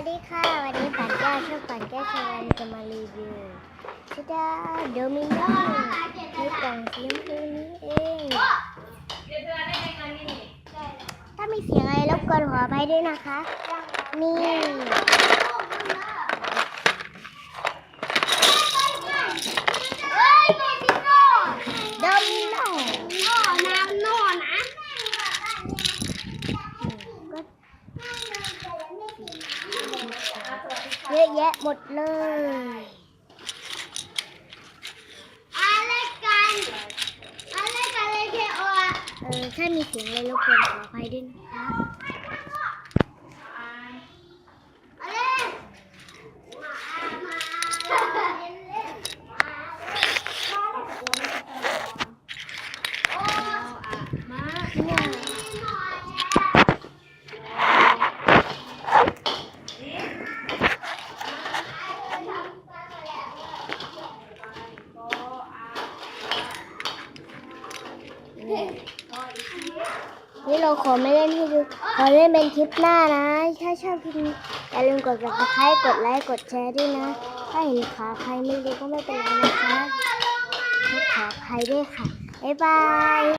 วัสดีค่ะ วันนี้ปันแก้วช่องปันแก้วชวันจะมารีวิวชิดาโดมิโนที่กล่องสีชมพูนี้เองถ้ามีเสียงอะไรรบกวนขออภัยด้วยนะคะ นี่โดมิโน เยอะแยะหมดเลยอะไรกันอะไรกันเลยเทโอเออถ้ามีเสียงอะไรรบกวนขออภัยด้วยนะครับ นี่เราขอไม่เล่นให้ดู ขอเล่นเป็นคลิปหน้านะ ถ้าชอบคลิปนี้อย่าลืมกดกระต่ายกดไลค์ กดแชร์ด้วยนะ ถ้าเห็นขาใครไม่ดีก็ไม่เป็นไรนะคะขอใครด้วยค่ะ บ๊ายบาย